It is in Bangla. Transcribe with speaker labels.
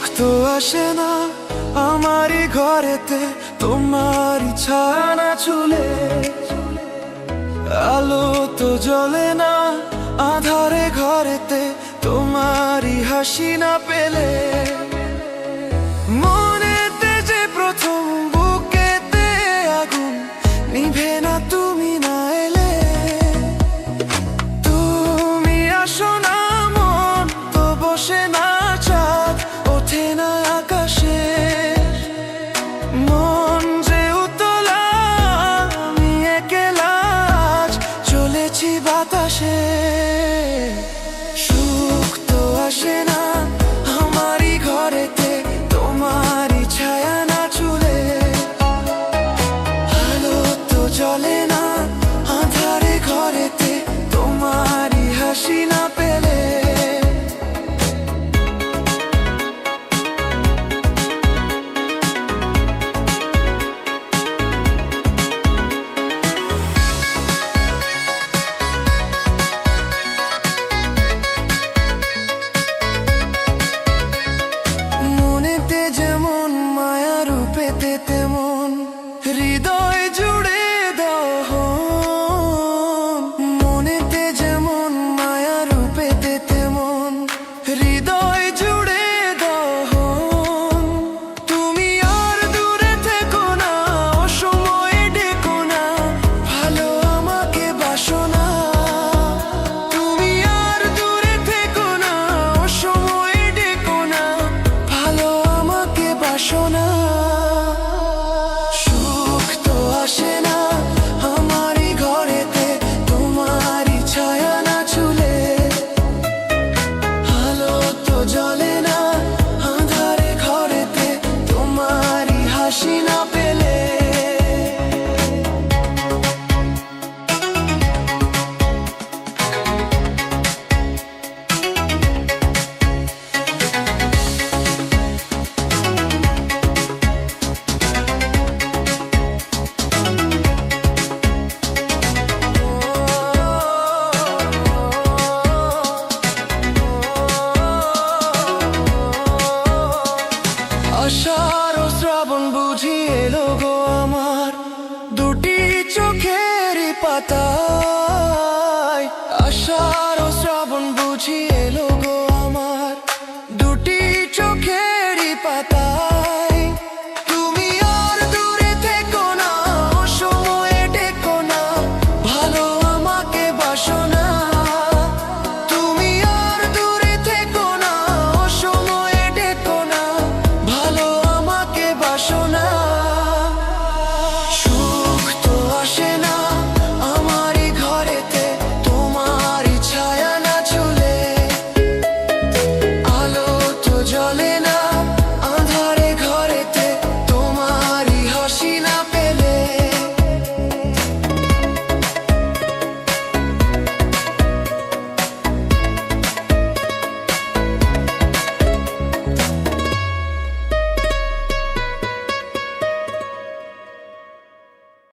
Speaker 1: সুখ তো আসে না আমারই ঘরেতে, তোমার ছানা চুলে। আলো তো জ্বলে না আধারে ঘরেতে, তোমারই হাসি না পেলে। schon এলো গো আমার দুটি চোখের পাতায়। আশার শ্রাবণ বুঝি এলো গো